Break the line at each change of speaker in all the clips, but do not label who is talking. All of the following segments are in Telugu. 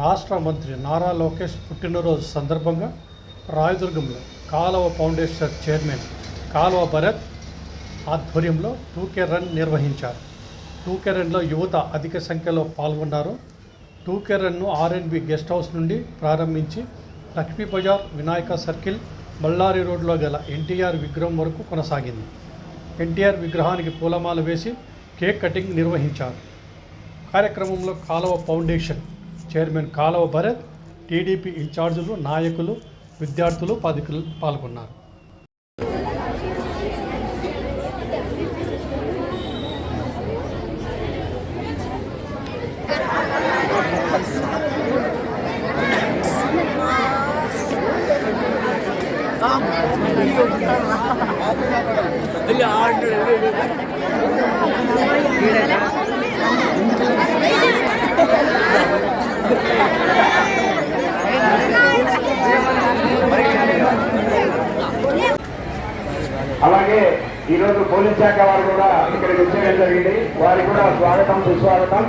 రాష్ట్ర మంత్రి నారా లోకేష్ పుట్టినరోజు సందర్భంగా రాయదుర్గంలో కాలువ ఫౌండేషన్ చైర్మన్ కాలువ భరత్ ఆధ్వర్యంలో టూకే రన్ నిర్వహించారు. టూకే రన్లో యువత అధిక సంఖ్యలో పాల్గొన్నారు. Two K run RNB guest house నుండి ప్రారంభించి లక్ష్మీ బజార్ వినాయక సర్కిల్ బళ్ళారి రోడ్లో గల ఎన్టీఆర్ విగ్రహం వరకు కొనసాగింది. ఎన్టీఆర్ విగ్రహానికి పూలమాల వేసి కేక్ కటింగ్ నిర్వహించారు. కార్యక్రమంలో కాలువ ఫౌండేషన్ చైర్మన్ కాలవ భరత్ టీడీపీ ఇన్ఛార్జీలు నాయకులు విద్యార్థులు పాధికులు పాల్గొన్నారు.
అలాగే ఈరోజు పోలీస్ శాఖ వారు కూడా ఇక్కడికి వచ్చేయడం జరిగింది. వారికి కూడా స్వాగతం సుస్వాగతం.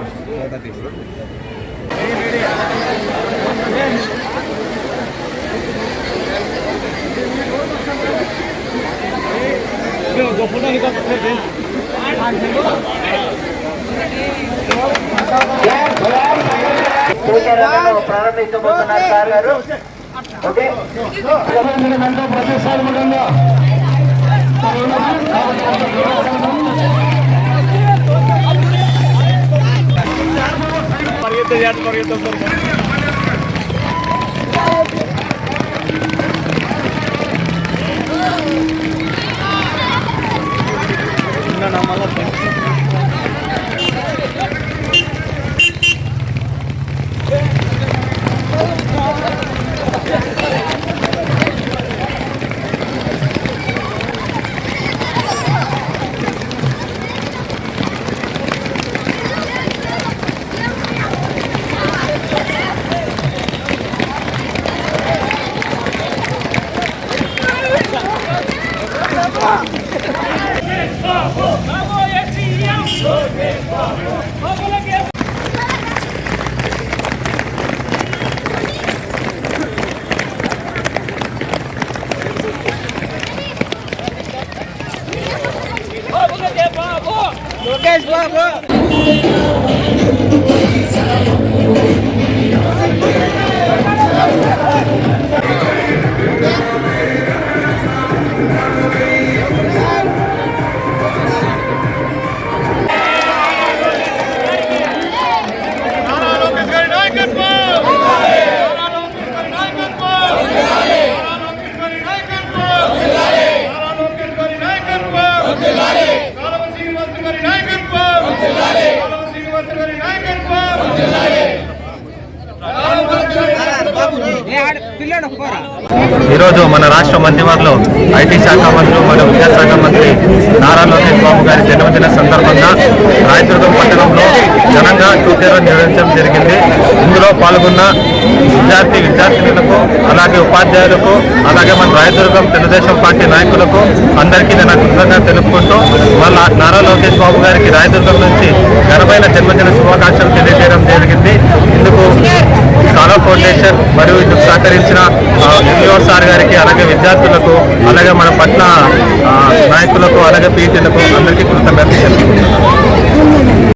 ప్రారంభించబోతున్నారు సార్ గారు. ఓకే. ప్రతిష్టాత్మకంగా Ok, je.
ఈరోజు మన రాష్ట్ర మంత్రివర్లో ఐటీ శాఖ మంత్రి మరియు విద్యాశాఖ మంత్రి నారా లోకేష్ బాబు గారి జన్మదిన సందర్భంగా రాయదుర్గం పట్టణంలో ఘనంగా టూకేరన్ నిర్వహించడం జరిగింది ఇందులో పాల్గొన్న విద్యార్థి విద్యార్థినులకు అలాగే ఉపాధ్యాయులకు అలాగే మన రాయదుర్గం తెలుగుదేశం పార్టీ నాయకులకు అందరికీ నేను కృతజ్ఞత తెలుపుకుంటూ వాళ్ళ నారా లోకేష్ బాబు గారికి రాయదుర్గం నుంచి ఘనమైన జన్మదిన శుభాకాంక్షలు తెలియజేయడం జరిగింది ఇందుకు కాలో ఫౌండేషన్ మరియు ఇందుకు సహకరించిన ఎంఈఓ సార్ గారికి అలాగే విద్యార్థులకు అలాగే మన పట్ల నాయకులకు అలాగే పీటీలకు అందరికీ కృతజ్ఞత తెలుపుకుంటున్నాను.